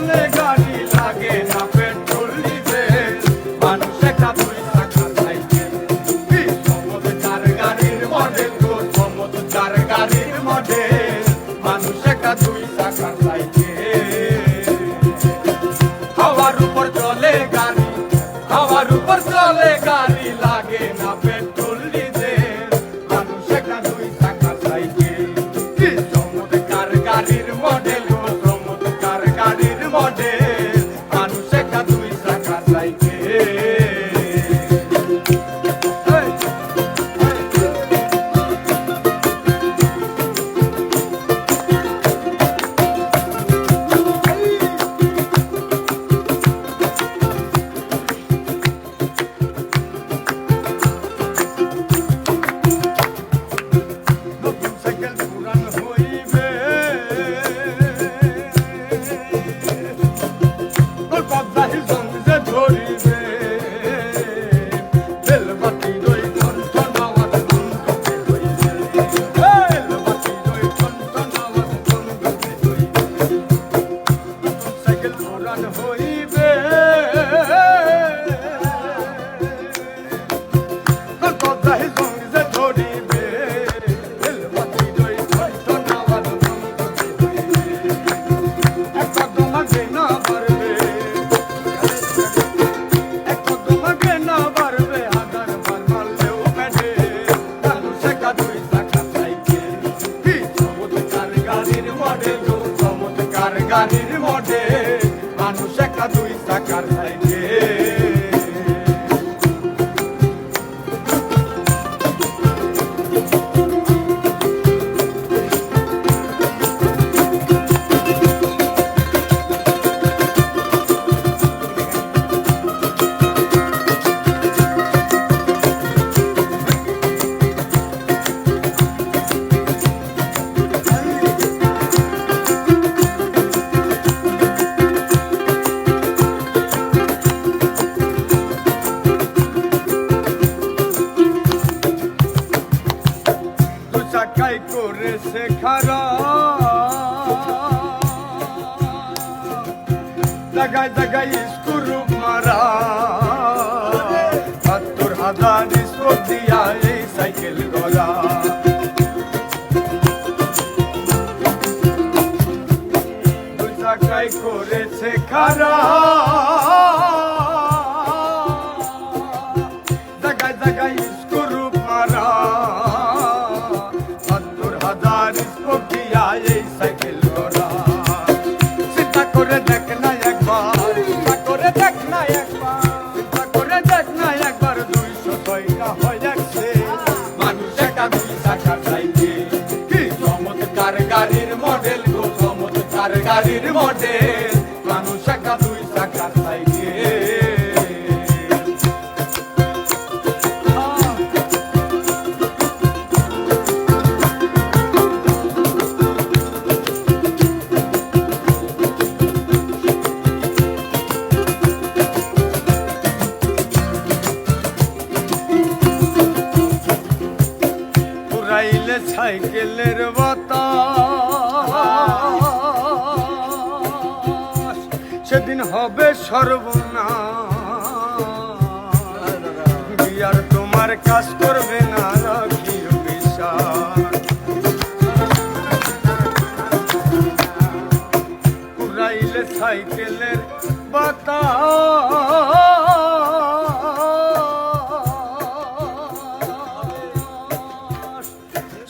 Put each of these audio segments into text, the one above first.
negra. গানির মোটে মানুষ একা দুই চাকার কাই করেছে খারাপ জায়গায় জায়গায় স্কুরু মারা। হাত্তর হাজার স্কোর দিয়া এই সাইকেল গড়া করেছে খারাপ চলে সাইকেলের বাতাস। সেদিন হবে সর্বনা আর তোমার কাজ করবে না সাইকেলের বাতাস।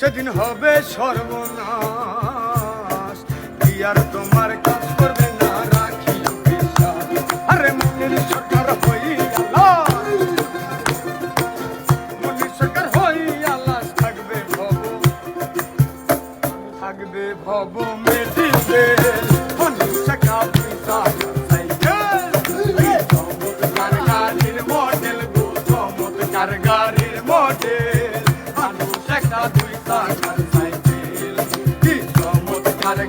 সেদিন হবে সর্বনাশ। কি আর তোমার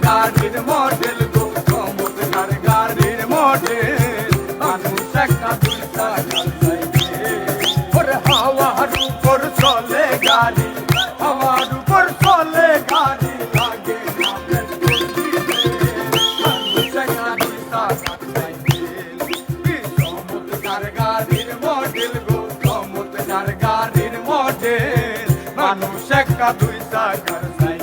গাড়ির মডেল গো চমৎকার গাড়ির মডেল মানুষ একটা দুইটা গাড়ি ওর হাওয়ার উপর চলে গাড়ি। চাকা দুই